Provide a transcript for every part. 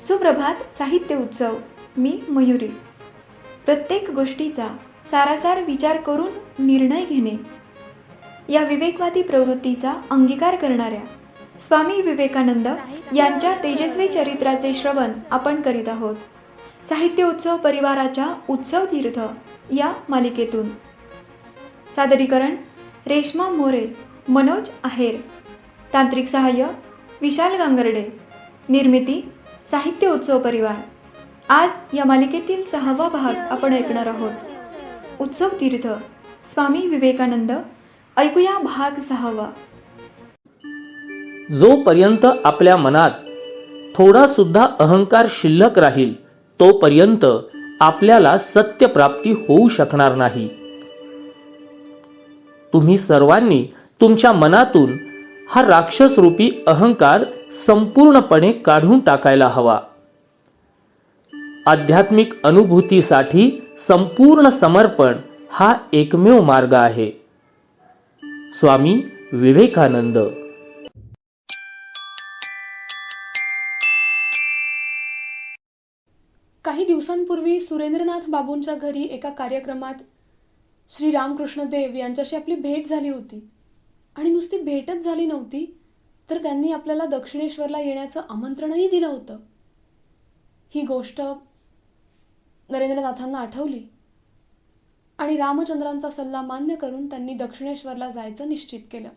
सुप्रभात साहित्य उत्सव. मी मयुरी. प्रत्येक गोष्टीचा सारासार विचार करून निर्णय घेणे. या विवेकवादी प्रवृत्तीचा अंगीकार करणाऱ्या स्वामी विवेकानंद यांच्या तेजस्वी चरित्राचे श्रवण आपण करीत आहोत. साहित्य उत्सव परिवाराच्या उत्सव तीर्थ या मालिकेतून. सादरीकरण रेश्मा मोरे मनोज आहेर. तांत्रिक सहाय्य विशाल गांगर्डे. निर्मिती साहित्य उत्सव परिवार. आज या मालिकेतील सहावा भाग आपण ऐकणार आहोत. उत्सव तीर्थ. स्वामी विवेकानंद ऐकूया भाग सहावा. जोपर्यंत आपल्या मनात थोडा सुद्धा अहंकार शिल्लक राहील तोपर्यंत आपल्याला सत्यप्राप्ती होऊ शकणार नाही. तुम्ही सर्वांनी तुमच्या मनातून हा राक्षस रूपी अहंकार संपूर्णपणे काढून टाकायला हवा. आध्यात्मिक अनुभूतीसाठी संपूर्ण समर्पण हा एकमेव मार्ग आहे. स्वामी विवेकानंद. काही दिवसांपूर्वी सुरेंद्रनाथ बाबूंच्या घरी एका कार्यक्रमात श्री रामकृष्ण देव यांच्याशी आपली भेट झाली होती. आणि नुसती भेटच झाली नव्हती तर त्यांनी आपल्याला दक्षिणेश्वरला येण्याचं आमंत्रणही दिलं होतं. ही गोष्ट नरेंद्रनाथांना आठवली. आणि रामचंद्रांचा सल्ला मान्य करून त्यांनी दक्षिणेश्वरला जायचं निश्चित केलं.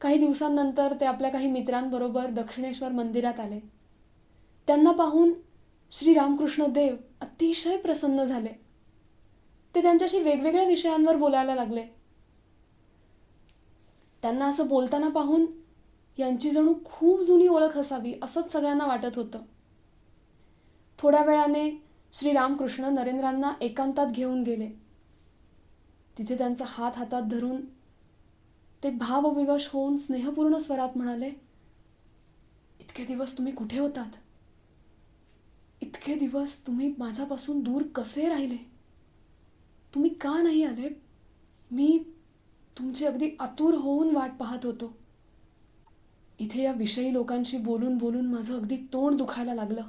काही दिवसांनंतर ते आपल्या काही मित्रांबरोबर दक्षिणेश्वर मंदिरात आले. त्यांना पाहून श्री रामकृष्ण देव अतिशय प्रसन्न झाले. ते त्यांच्याशी वेगवेगळ्या विषयांवर बोलायला लागले. त्यांना असं बोलताना पाहून यांची जणू खूप जुनी ओळख असावी असंच सगळ्यांना वाटत होतं. थोड्या वेळाने श्री रामकृष्ण नरेंद्रांना एकांतात घेऊन गेले. तिथे त्यांचा हात हातात धरून ते भावविवश होऊन स्नेहपूर्ण स्वरात म्हणाले इतके दिवस तुम्ही कुठे होतात? इतके दिवस तुम्ही माझ्यापासून दूर कसे राहिले? तुम्ही का नाही आले? मी तुमची अगदी आतुर होऊन वाट पाहत होतो. इथे या विषयी लोकांशी बोलून बोलून माझं अगदी तोंड दुखायला लागलं.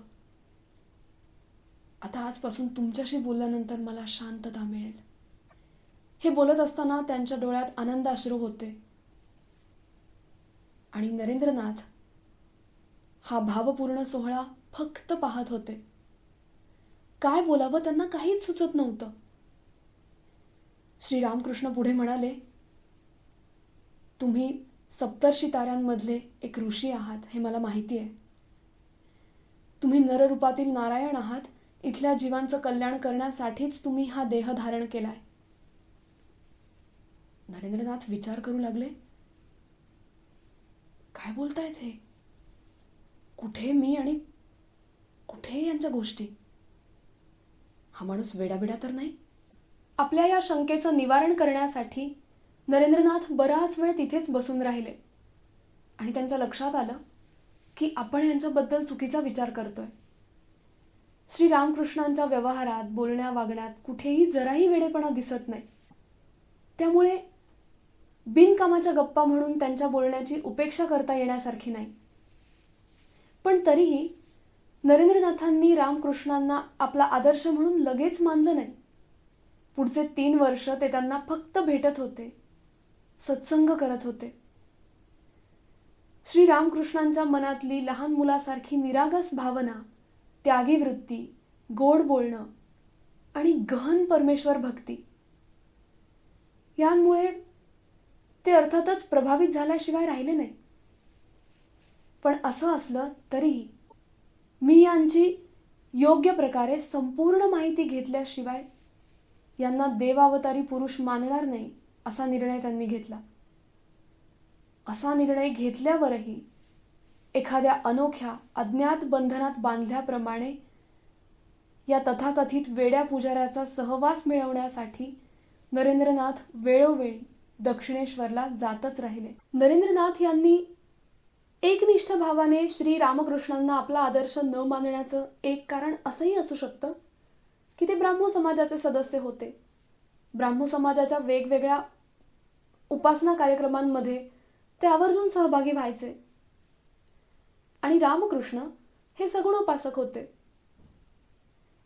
आता आजपासून तुमच्याशी बोलल्यानंतर मला शांतता मिळेल. हे बोलत असताना त्यांच्या डोळ्यात आनंद अश्रू होते. आणि नरेंद्रनाथ हा भावपूर्ण सोहळा फक्त पाहत होते. काय बोलावं त्यांना काहीच सुचत नव्हतं. श्रीरामकृष्ण पुढे म्हणाले तुम्ही सप्तर्षी ताऱ्यांमधले एक ऋषी आहात हे मला माहिती आहे. तुम्ही नररूपातील नारायण आहात इथल्या जीवांचं कल्याण करण्यासाठीच तुम्ही हा देह धारण केलाय. नरेंद्रनाथ विचार करू लागले. काय बोलतायत हे? कुठे मी आणि कुठे यांच्या गोष्टी? हा माणूस वेडाबिडा तर नाही. आपल्या या शंकेचं निवारण करण्यासाठी नरेंद्रनाथ बराच वेळ तिथेच बसून राहिले. आणि त्यांच्या लक्षात आलं की आपण यांच्याबद्दल चुकीचा विचार करतोय. श्री रामकृष्णांच्या व्यवहारात बोलण्या वागण्यात कुठेही जराही वेडेपणा दिसत नाही. त्यामुळे बिनकामाच्या गप्पा म्हणून त्यांच्या बोलण्याची उपेक्षा करता येण्यासारखी नाही. पण तरीही नरेंद्रनाथांनी रामकृष्णांना आपला आदर्श म्हणून लगेच मानलं नाही. पुढचे तीन वर्ष ते त्यांना फक्त भेटत होते. सत्संग करत होते. श्री रामकृष्णांच्या मनातली लहान मुलासारखी निरागस भावना त्यागी वृत्ती गोड बोलणं आणि गहन परमेश्वर भक्ती यांमुळे ते अर्थातच प्रभावित झाल्याशिवाय राहिले नाही. पण असं असलं तरीही मी यांची योग्य प्रकारे संपूर्ण माहिती घेतल्याशिवाय यांना देवावतारी पुरुष मानणार नाही. असा निर्णय त्यांनी घेतला. असा निर्णय घेतल्यावरही एखाद्या अनोख्या अज्ञात बंधनात बांधल्याप्रमाणे या तथाकथित वेड्या पुजाऱ्याचा सहवास मिळवण्यासाठी नरेंद्रनाथ वेळोवेळी दक्षिणेश्वरला जातच राहिले. नरेंद्रनाथ यांनी एकनिष्ठ भावाने श्री रामकृष्णांना आपला आदर्श न मानण्याचं एक कारण असंही असू शकतं की ते ब्राह्मो समाजाचे सदस्य होते. ब्राह्मो समाजाच्या वेगवेगळ्या उपासना कार्यक्रमांमध्ये ते आवर्जून सहभागी व्हायचे. आणि रामकृष्ण हे सगुणोपासक होते.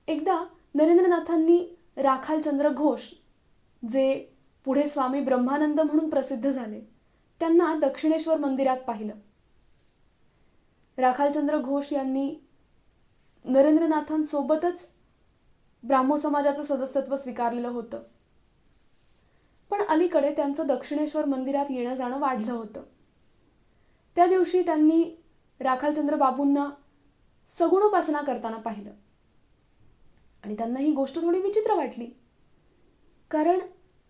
एकदा नरेंद्रनाथांनी राखालचंद्र घोष जे पुढे स्वामी ब्रह्मानंद म्हणून प्रसिद्ध झाले त्यांना दक्षिणेश्वर मंदिरात पाहिलं. राखालचंद्र घोष यांनी नरेंद्रनाथांसोबतच ब्राह्मो समाजाचं सदस्यत्व स्वीकारलेलं होतं. अलीकडे त्यांचं दक्षिणेश्वर मंदिरात येणं जाणं वाढलं होतं. त्या दिवशी त्यांनी राखालचंद्र बाबूंना सगुणोपासना करताना पाहिलं. आणि त्यांना ही गोष्ट थोडी विचित्र वाटली. कारण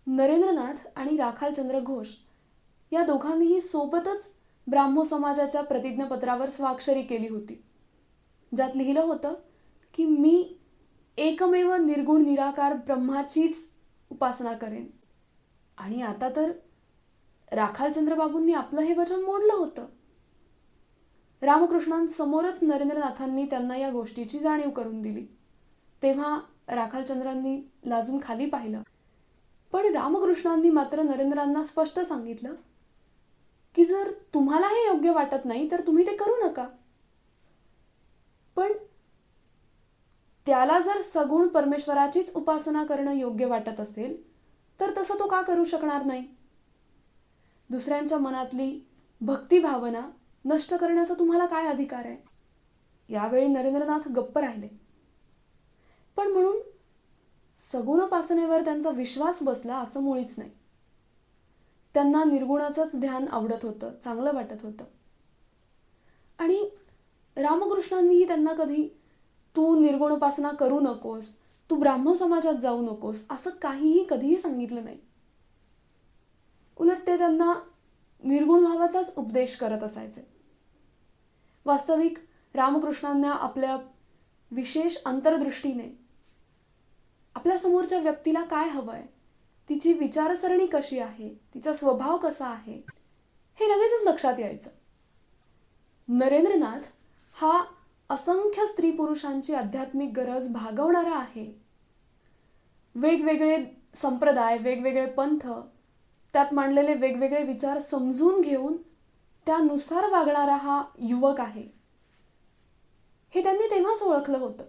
नरेंद्रनाथ आणि राखालचंद्र घोष या दोघांनीही सोबतच ब्राह्मो समाजाच्या प्रतिज्ञापत्रावर स्वाक्षरी केली होती. ज्यात लिहिलं होतं की मी एकमेव निर्गुण निराकार ब्रह्माचीच उपासना करेन. आणि आता तर राखालचंद्र बाबूंनी आपलं हे वचन मोडलं होतं. रामकृष्णांसमोरच नरेंद्रनाथांनी त्यांना या गोष्टीची जाणीव करून दिली. तेव्हा राखालचंद्रांनी लाजून खाली पाहिलं. पण रामकृष्णांनी मात्र नरेंद्रांना स्पष्ट सांगितलं की जर तुम्हाला हे योग्य वाटत नाही तर तुम्ही ते करू नका. पण त्याला जर सगुण परमेश्वराचीच उपासना करणं योग्य वाटत असेल तर तसं तो का करू शकणार नाही? दुसऱ्यांच्या मनातली भक्ती भावना नष्ट करण्याचा तुम्हाला काय अधिकार आहे? यावेळी नरेंद्रनाथ गप्प राहिले. पण म्हणून सगुणोपासनेवर त्यांचा विश्वास बसला असं मुळीच नाही. त्यांना निर्गुणाचंच ध्यान आवडत होतं चांगलं वाटत होतं. आणि रामकृष्णांनीही त्यांना कधी तू निर्गुणोपासना करू नकोस तू ब्राह्मण समाजात जाऊ नकोस असं काहीही कधीही सांगितलं नाही. उलट ते त्यांना निर्गुण भावाचाच उपदेश करत असायचे. वास्तविक रामकृष्णांना आपल्या विशेष अंतर्दृष्टीने आपल्या समोरच्या व्यक्तीला काय हवं आहे तिची विचारसरणी कशी आहे तिचा स्वभाव कसा आहे हे लगेचच लक्षात यायचं. नरेंद्रनाथ हा असंख्य स्त्री पुरुषांची आध्यात्मिक गरज भागवणारा आहे. वेगवेगळे संप्रदाय वेगवेगळे पंथ त्यात मांडलेले वेगवेगळे विचार समजून घेऊन त्यानुसार वागणारा हा युवक आहे. हे त्यांनी तेव्हाच ओळखलं होतं.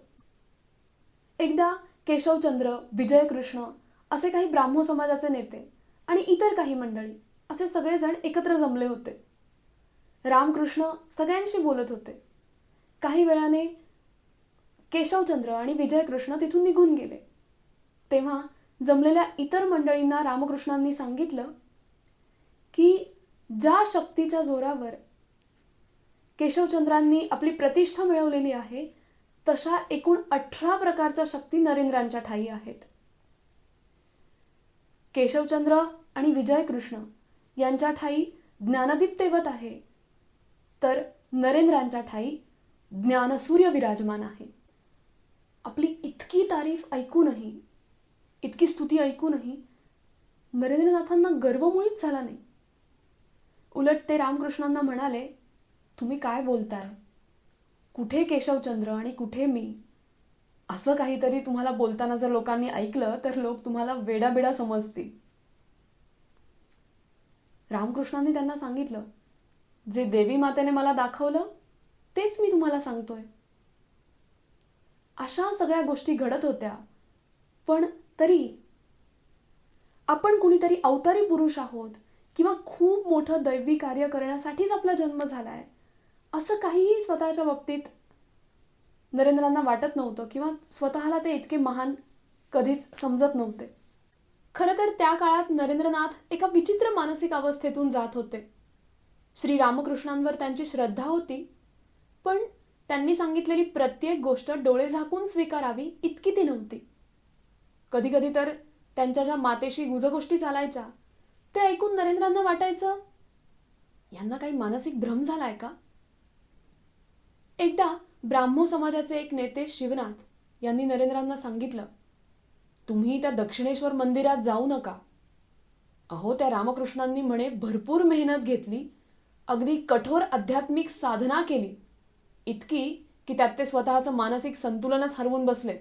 एकदा केशवचंद्र विजयकृष्ण असे काही ब्राह्मो समाजाचे नेते आणि इतर काही मंडळी असे सगळेजण एकत्र जमले होते. रामकृष्ण सगळ्यांशी बोलत होते. काही वेळाने केशवचंद्र आणि विजयकृष्ण तिथून निघून गेले. तेव्हा जमलेल्या इतर मंडळींना रामकृष्णांनी सांगितलं की ज्या शक्तीच्या जोरावर केशवचंद्रांनी आपली प्रतिष्ठा मिळवलेली आहे तशा एकूण अठरा प्रकारच्या शक्ती नरेंद्रांच्या ठाई आहेत. केशवचंद्र आणि विजयकृष्ण यांच्या ठाई ज्ञानदीप तेवत आहे तर नरेंद्रांच्या ठाई ज्ञानसूर्य विराजमान आहे. आपली इतकी तारीफ ऐकूनही इतकी स्तुती ऐकूनही नरेंद्रनाथांना गर्व मुळीच झाला नाही. उलट ते रामकृष्णांना म्हणाले तुम्ही काय बोलताय? कुठे केशवचंद्र आणि कुठे मी? असं काहीतरी तुम्हाला बोलताना जर लोकांनी ऐकलं तर लोक तुम्हाला वेडाबेडा समजतील. रामकृष्णांनी त्यांना सांगितलं जे देवी मातेने मला दाखवलं तेच मी तुम्हाला सांगतोय. अशा सगळ्या गोष्टी घडत होत्या. पण तरी आपण कुणीतरी अवतारी पुरुष आहोत किंवा खूप मोठं दैवी कार्य करण्यासाठीच आपला जन्म झालाय असं काहीही स्वतःच्या बाबतीत नरेंद्रांना वाटत नव्हतं किंवा स्वतःला ते इतके महान कधीच समजत नव्हते. खरं तर त्या काळात नरेंद्रनाथ एका विचित्र मानसिक अवस्थेतून जात होते. श्री रामकृष्णांवर त्यांची श्रद्धा होती पण त्यांनी सांगितलेली प्रत्येक गोष्ट डोळे झाकून स्वीकारावी इतकी ती नव्हती. कधीकधी तर त्यांच्या ज्या मातेशी गुजगोष्टी चालायच्या ते ऐकून नरेंद्रांना वाटायचं यांना काही मानसिक भ्रम झालाय का? एकदा ब्राह्मो समाजाचे एक नेते शिवनाथ यांनी नरेंद्रांना सांगितलं तुम्ही त्या दक्षिणेश्वर मंदिरात जाऊ नका. अहो त्या रामकृष्णांनी म्हणे भरपूर मेहनत घेतली अगदी कठोर आध्यात्मिक साधना केली इतकी की त्यात ते स्वतःचं मानसिक संतुलनच हरवून बसलेत.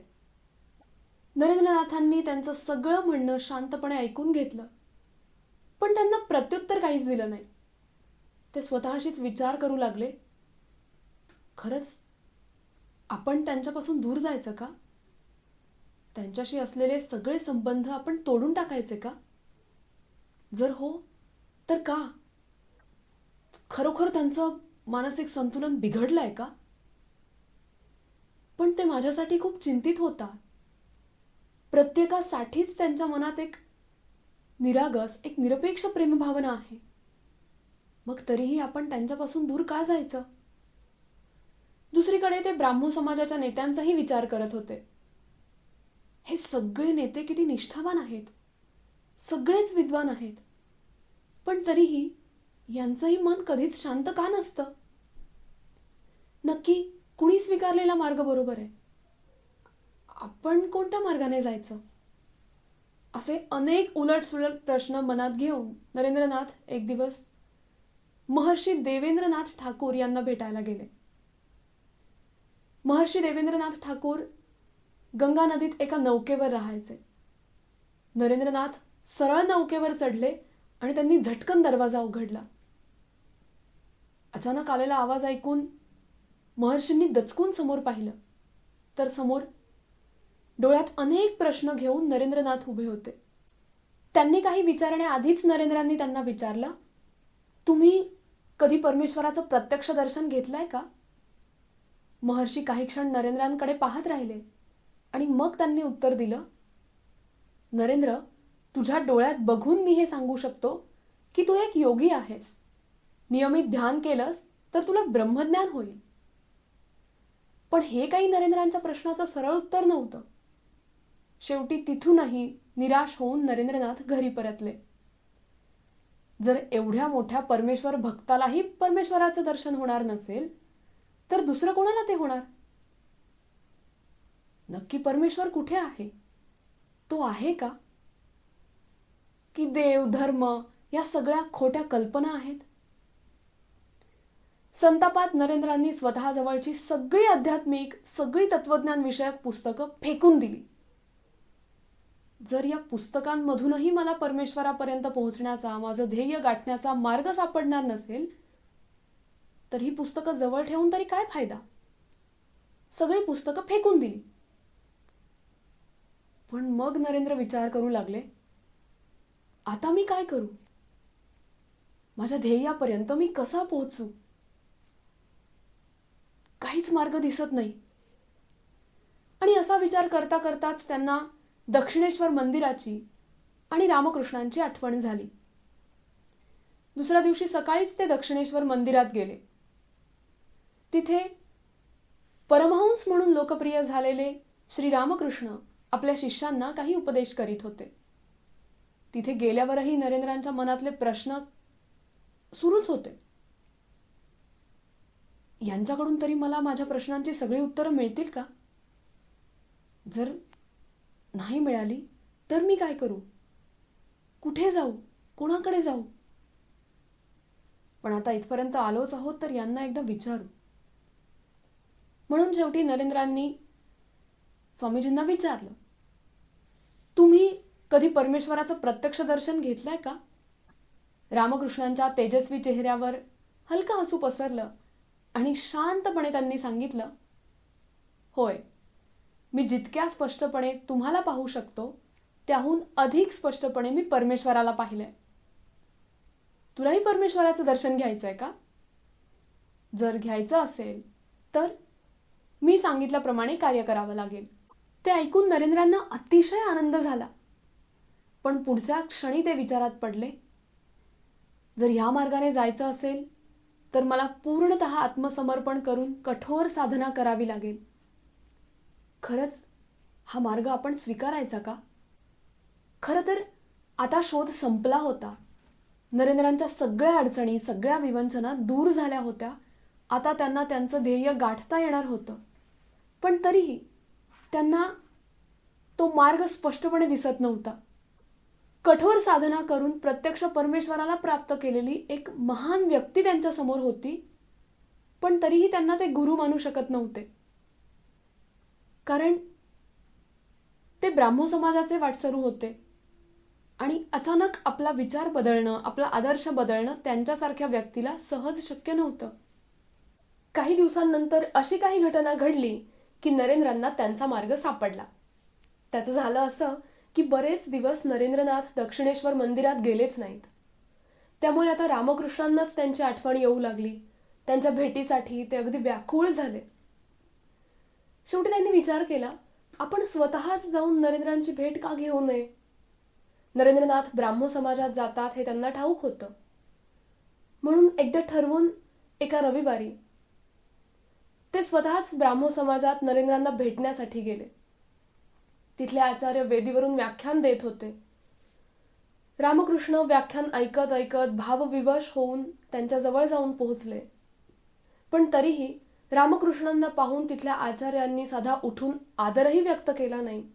नरेंद्रनाथांनी त्यांचं सगळं म्हणणं शांतपणे ऐकून घेतलं. पण त्यांना प्रत्युत्तर काहीच दिलं नाही. ते स्वतःशीच विचार करू लागले. खरंच आपण त्यांच्यापासून दूर जायचं का? त्यांच्याशी असलेले सगळे संबंध आपण तोडून टाकायचे का? जर हो तर का? खरोखर त्यांचं मानसिक संतुलन बिघडलं आहे का? पण ते माझ्यासाठी खूप चिंतित होता प्रत्येकासाठीच त्यांच्या मनात एक निरागस एक निरपेक्ष प्रेमभावना आहे. मग तरीही आपण त्यांच्यापासून दूर का जायचं? दुसरीकडे ते ब्राह्मो समाजाच्या नेत्यांचाही विचार करत होते. हे सगळे नेते किती निष्ठावान आहेत. सगळेच विद्वान आहेत. पण तरीही यांचंही मन कधीच शांत का नसतं? नक्की कुणी स्वीकारलेला मार्ग बरोबर आहे? आपण कोणत्या मार्गाने जायचं? असे अनेक उलटसुलट प्रश्न मनात घेऊन नरेंद्रनाथ एक दिवस महर्षी देवेंद्रनाथ ठाकूर यांना भेटायला गेले. महर्षी देवेंद्रनाथ ठाकूर गंगा नदीत एका नौकेवर राहायचे. नरेंद्रनाथ सरळ नौकेवर चढले आणि त्यांनी झटकन दरवाजा उघडला. अचानक आलेला आवाज ऐकून महर्षींनी दचकून समोर पाहिलं. तर समोर डोळ्यात अनेक प्रश्न घेऊन नरेंद्रनाथ उभे होते. त्यांनी काही विचारण्याआधीच नरेंद्रांनी त्यांना विचारलं तुम्ही कधी परमेश्वराचं प्रत्यक्ष दर्शन घेतलंय का? महर्षी काही क्षण नरेंद्रांकडे पाहत राहिले आणि मग त्यांनी उत्तर दिलं नरेंद्र तुझ्या डोळ्यात बघून मी हे सांगू शकतो की तू एक योगी आहेस. नियमित ध्यान केलंस तर तुला ब्रह्मज्ञान होईल. पण हे काही नरेंद्रांच्या प्रश्नाचं सरळ उत्तर नव्हतं. शेवटी तिथूनही निराश होऊन नरेंद्रनाथ घरी परतले. जर एवढ्या मोठ्या परमेश्वर भक्तालाही परमेश्वराचं दर्शन होणार नसेल तर दुसरं कोणाला ते होणार? नक्की परमेश्वर कुठे आहे? तो आहे का? की देव धर्म या सगळ्या खोट्या कल्पना आहेत? संतापात नरेंद्रांनी स्वतःजवळची सगळी आध्यात्मिक सगळी तत्वज्ञान विषयक पुस्तकं फेकून दिली. जर या पुस्तकांमधूनही मला परमेश्वरापर्यंत पोहोचण्याचा माझं ध्येय गाठण्याचा मार्ग सापडणार नसेल तर ही पुस्तकं जवळ ठेवून तरी काय फायदा? सगळी पुस्तकं फेकून दिली. पण मग नरेंद्र विचार करू लागले आता मी काय करू? माझ्या ध्येयापर्यंत मी कसा पोहोचू? काहीच मार्ग दिसत नाही. आणि असा विचार करता करताच त्यांना दक्षिणेश्वर मंदिराची आणि रामकृष्णांची आठवण झाली. दुसऱ्या दिवशी सकाळीच ते दक्षिणेश्वर मंदिरात गेले. तिथे परमहंस म्हणून लोकप्रिय झालेले श्री रामकृष्ण आपल्या शिष्यांना काही उपदेश करीत होते. तिथे गेल्यावरही नरेंद्रांच्या मनातले प्रश्न सुरूच होते. यांच्याकडून तरी मला माझ्या प्रश्नांची सगळी उत्तरं मिळतील का? जर नाही मिळाली तर मी काय करू? कुठे जाऊ? कोणाकडे जाऊ? पण आता इथपर्यंत आलोच आहोत तर यांना एकदा विचारू. म्हणून शेवटी नरेंद्रांनी स्वामीजींना विचारलं तुम्ही कधी परमेश्वराचं प्रत्यक्ष दर्शन घेतलंय का? रामकृष्णांच्या तेजस्वी चेहऱ्यावर हलका हसू पसरलं आणि शांतपणे त्यांनी सांगितलं होय मी जितक्या स्पष्टपणे तुम्हाला पाहू शकतो त्याहून अधिक स्पष्टपणे मी परमेश्वराला पाहिलंय तुलाही परमेश्वराचं दर्शन घ्यायचं आहे का? जर घ्यायचं असेल तर मी सांगितल्याप्रमाणे कार्य करावं लागेल. ते ऐकून नरेंद्रांना अतिशय आनंद झाला. पण पुढच्या क्षणी ते विचारात पडले जर ह्या मार्गाने जायचं असेल तर मला पूर्णत आत्मसमर्पण करून कठोर साधना करावी लागेल. खरंच हा मार्ग आपण स्वीकारायचा का? खरं तर आता शोध संपला होता. नरेंद्रांच्या सगळ्या अडचणी सगळ्या विवंचना दूर झाल्या होत्या. आता त्यांना त्यांचं ध्येय गाठता येणार होतं. पण तरीही त्यांना तो मार्ग स्पष्टपणे दिसत नव्हता. कठोर साधना करून प्रत्यक्ष परमेश्वराला प्राप्त केलेली एक महान व्यक्ती त्यांच्यासमोर होती पण तरीही त्यांना ते गुरु मानू शकत नव्हते. कारण ते ब्राह्मो समाजाचे वाटसरू होते. आणि अचानक आपला विचार बदलणं आपला आदर्श बदलणं त्यांच्यासारख्या व्यक्तीला सहज शक्य नव्हतं. काही दिवसांनंतर अशी काही घटना घडली की नरेंद्रांना त्यांचा मार्ग सापडला. त्याचं झालं असं की बरेच दिवस नरेंद्रनाथ दक्षिणेश्वर मंदिरात गेलेच नाहीत. त्यामुळे आता रामकृष्णांनाच त्यांची आठवण येऊ लागली. त्यांच्या भेटीसाठी ते अगदी व्याकुळ झाले. शेवटी त्यांनी विचार केला आपण स्वतःच जाऊन नरेंद्रांची भेट का घेऊ नये? नरेंद्रनाथ ब्राह्म समाजात जातात हे त्यांना ठाऊक होतं. म्हणून एकदा ठरवून एका रविवारी ते स्वतःच ब्राह्म समाजात नरेंद्रांना भेटण्यासाठी गेले. तिथले आचार्य वेदीवरून व्याख्यान देत होते. रामकृष्ण व्याख्यान ऐकत ऐकत भावविवश होऊन त्यांच्याजवळ जाऊन पोहोचले. पण तरीही रामकृष्णांना पाहून तिथल्या आचार्यांनी साधा उठून आदरही व्यक्त केला नाही.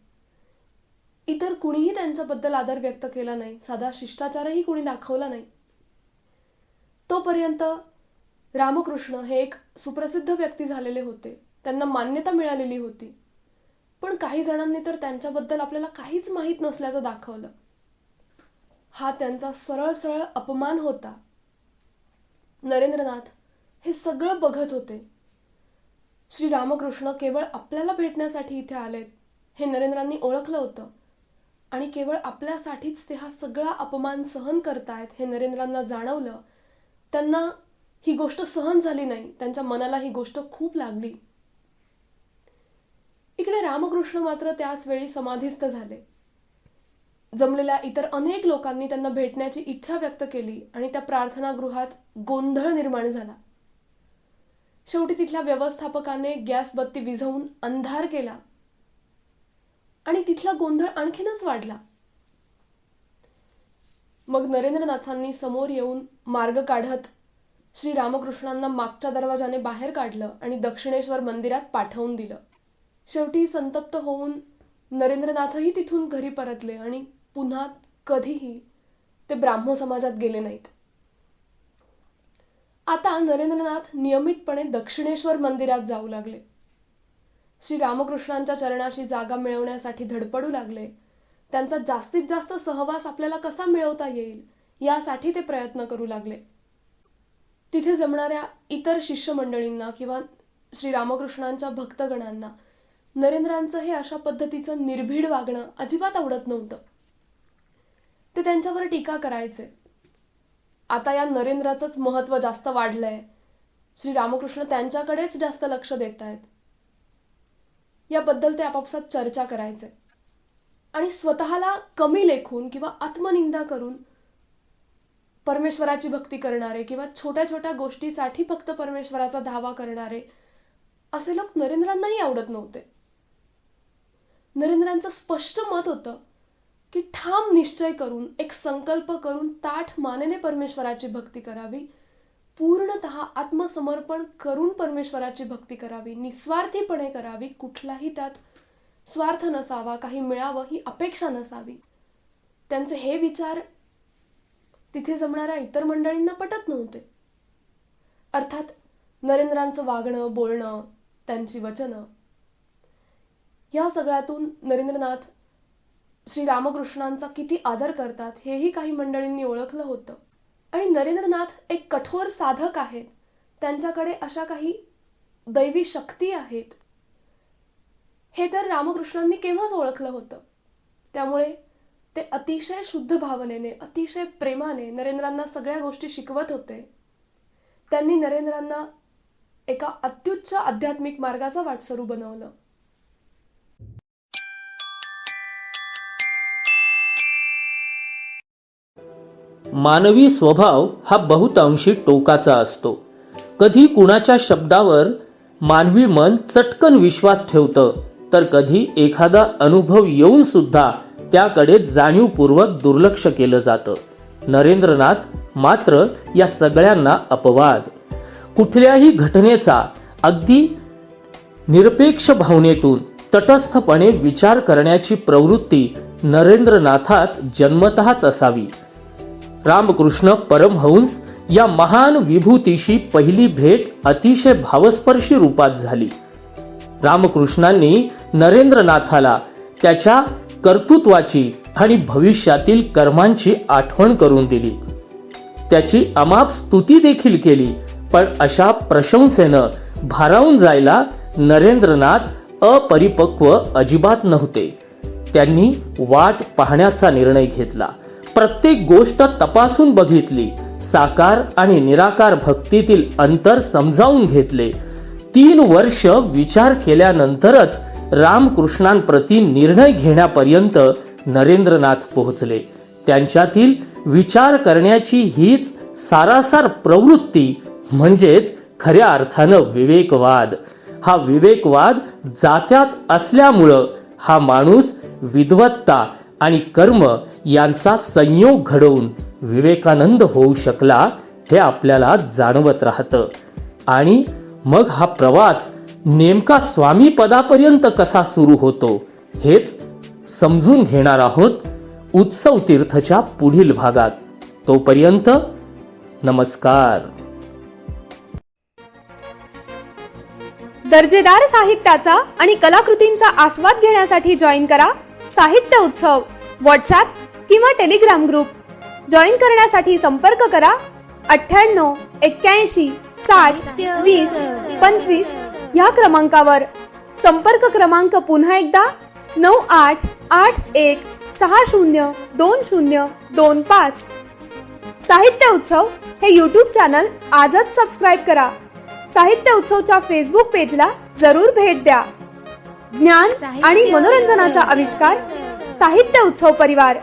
इतर कुणीही त्यांच्याबद्दल आदर व्यक्त केला नाही. साधा शिष्टाचारही कुणी दाखवला नाही. तोपर्यंत रामकृष्ण हे एक सुप्रसिद्ध व्यक्ती झालेले होते. त्यांना मान्यता मिळालेली होती. पण काही जणांनी तर त्यांच्याबद्दल आपल्याला काहीच माहीत नसल्याचं दाखवलं. हा त्यांचा सरळ सरळ अपमान होता. नरेंद्रनाथ हे सगळं बघत होते. श्री रामकृष्ण केवळ आपल्याला भेटण्यासाठी इथे आलेत हे नरेंद्रांनी ओळखलं होतं. आणि केवळ आपल्यासाठीच ते हा सगळा अपमान सहन करतायत हे नरेंद्रांना जाणवलं. त्यांना ही गोष्ट सहन झाली नाही त्यांच्या मनाला ही गोष्ट खूप लागली. इकडे रामकृष्ण मात्र त्याच वेळी समाधीस्थ झाले. जमलेल्या इतर अनेक लोकांनी त्यांना भेटण्याची इच्छा व्यक्त केली आणि त्या प्रार्थनागृहात गोंधळ निर्माण झाला. शेवटी तिथल्या व्यवस्थापकाने गॅस बत्ती विझवून अंधार केला. आणि तिथला गोंधळ आणखीनच वाढला. मग नरेंद्रनाथांनी समोर येऊन मार्ग काढत श्री रामकृष्णांना मागच्या दरवाजाने बाहेर काढलं आणि दक्षिणेश्वर मंदिरात पाठवून दिलं. शेवटी संतप्त होऊन नरेंद्रनाथही तिथून घरी परतले आणि पुन्हा कधीही ते ब्राह्मो समाजात गेले नाहीत. आता नरेंद्रनाथ नियमितपणे दक्षिणेश्वर मंदिरात जाऊ लागले. श्री रामकृष्णांच्या चरणाशी जागा मिळवण्यासाठी धडपडू लागले. त्यांचा जास्तीत जास्त सहवास आपल्याला कसा मिळवता येईल यासाठी ते प्रयत्न करू लागले. तिथे जमणाऱ्या इतर शिष्यमंडळींना किंवा श्री रामकृष्णांच्या भक्तगणांना नरेंद्रांचं हे अशा पद्धतीचं निर्भीड वागणं अजिबात आवडत नव्हतं. ते त्यांच्यावर टीका करायचे. आता या नरेंद्राचंच महत्त्व जास्त वाढलंय. श्री रामकृष्ण त्यांच्याकडेच जास्त लक्ष देत आहेत. याबद्दल ते आपापसात चर्चा करायचे. आणि स्वतःला कमी लेखून किंवा आत्मनिंदा करून परमेश्वराची भक्ती करणारे किंवा छोट्या छोट्या गोष्टीसाठी फक्त परमेश्वराचा धावा करणारे असे लोक नरेंद्रांनाही आवडत नव्हते. नरेंद्रांचं स्पष्ट मत होतं की ठाम निश्चय करून एक संकल्प करून ताठ मानेने परमेश्वराची भक्ती करावी पूर्णत आत्मसमर्पण करून परमेश्वराची भक्ती करावी निस्वार्थीपणे करावी कुठलाही त्यात स्वार्थ नसावा काही मिळावं ही अपेक्षा नसावी. त्यांचे हे विचार तिथे जमणाऱ्या इतर मंडळींना पटत नव्हते. अर्थात नरेंद्रांचं वागणं बोलणं त्यांची वचनं या सगळ्यातून नरेंद्रनाथ श्री रामकृष्णांचा किती आदर करतात हेही काही मंडळींनी ओळखलं होतं. आणि नरेंद्रनाथ एक कठोर साधक आहेत. त्यांच्याकडे अशा काही दैवी शक्ती आहेत. हे तर रामकृष्णांनी केव्हाच ओळखलं होतं? त्यामुळे ते अतिशय शुद्ध भावनेने अतिशय प्रेमाने नरेंद्रांना सगळ्या गोष्टी शिकवत होते. त्यांनी नरेंद्रांना एका अत्युच्च आध्यात्मिक मार्गाचा वाटसरू बनवलं. मानवी स्वभाव हा बहुतांशी टोकाचा असतो. कधी कुणाच्या शब्दावर मानवी मन चटकन विश्वास ठेवतं तर कधी एखादा अनुभव येऊन सुद्धा त्याकडे जाणीवपूर्वक दुर्लक्ष केलं जातं. नरेंद्रनाथ मात्र या सगळ्यांना अपवाद. कुठल्याही घटनेचा अगदी निरपेक्ष भावनेतून तटस्थपणे विचार करण्याची प्रवृत्ती नरेंद्रनाथात जन्मतःच असावी. रामकृष्ण परमहंस या महान विभूतीशी पहिली भेट अतिशय भावस्पर्शी रूपात झाली. रामकृष्णांनी नरेंद्रनाथाला त्याच्या कर्तृत्वाची आणि भविष्यातील कर्मांची आठवण करून दिली. त्याची अमाप स्तुती देखील केली पण अशा प्रशंसेनं भारावून जायला नरेंद्रनाथ अपरिपक्व अजिबात नव्हते. त्यांनी वाट पाहण्याचा निर्णय घेतला. प्रत्येक गोष्ट तपासून बघितली साकार आणि निराकार भक्तीतील अंतर समजावून घेतले. तीन वर्ष विचार केल्यानंतरच रामकृष्णांप्रती निर्णय घेण्यापर्यंत नरेंद्रनाथ पोहोचले. त्यांच्यातील विचार करण्याची हीच सारासार प्रवृत्ती म्हणजेच खऱ्या अर्थानं विवेकवाद. हा विवेकवाद जात्याच असल्यामुळं हा माणूस विद्वत्ता आणि कर्म यांचा संयोग घडवून विवेकानंद होऊ शकला हे आपल्याला जाणवत राहतं. आणि मग हा प्रवास नेमका स्वामी पदापर्यंत कसा सुरू होतो हेच समजून घेणार आहोत उत्सव तीर्थच्या पुढील भागात. तोपर्यंत नमस्कार. दर्जेदार साहित्याचा आणि कलाकृतींचा आस्वाद घेण्यासाठी जॉईन करा. साहित्य उत्सव व्हॉट्सॲप किंवा टेलिग्राम ग्रुप जॉईन करण्यासाठी संपर्क करा अठ्ठ्याण्णव एक्क्याऐंशी साठ वीस पंचवीस ह्या क्रमांकावर. संपर्क क्रमांक पुन्हा एकदा नऊ आठ आठ एक सहा शून्य दोन शून्य दोन पाच. साहित्य उत्सव हे यूट्यूब चॅनल आजच सबस्क्राईब करा. साहित्य उत्सवच्या फेसबुक पेजला जरूर भेट द्या. ज्ञान आणि मनोरंजनाचा आविष्कार साहित्य उत्सव परिवार.